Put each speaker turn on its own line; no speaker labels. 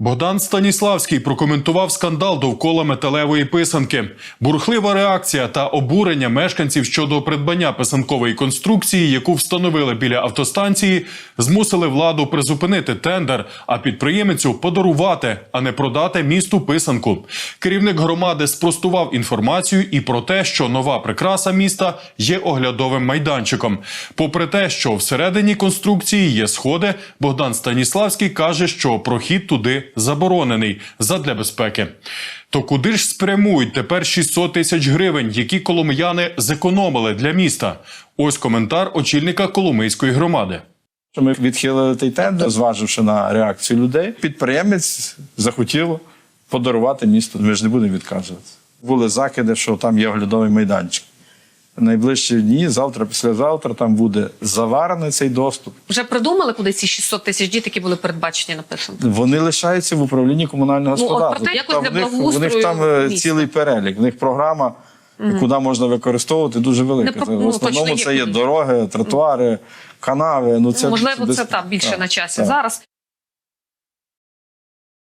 Богдан Станіславський прокоментував скандал довкола металевої писанки. Бурхлива реакція та обурення мешканців щодо придбання писанкової конструкції, яку встановили біля автостанції, змусили владу призупинити тендер, а підприємцю подарувати, а не продати місту писанку. Керівник громади спростував інформацію і про те, що нова прикраса міста є оглядовим майданчиком. Попри те, що всередині конструкції є сходи, Богдан Станіславський каже, що прохід туди заборонений задля безпеки. То куди ж спрямують тепер 600 тисяч гривень, які коломияни зекономили для міста? Ось коментар очільника Коломийської громади.
Що ми відхилили той тендер, зваживши на реакцію людей. Підприємець захотів подарувати місту. Ми ж не будемо відказуватися. Були закиди, що там є оглядовий майданчик. Найближчі дні, завтра, післязавтра, там буде заварений цей доступ.
Вже придумали, куди ці 600 тисяч діток, які були передбачені написано?
Вони лишаються в управлінні комунального
Ну,
господарства. Там в них, у них там е,
міста.
цілий перелік. В них програма, куди можна використовувати, дуже велика.
Про- ну,
в основному
точно є
це є дороги, тротуари, канави. Ну, це,
Можливо,
без-
це так більше
так,
на часі
так.
зараз.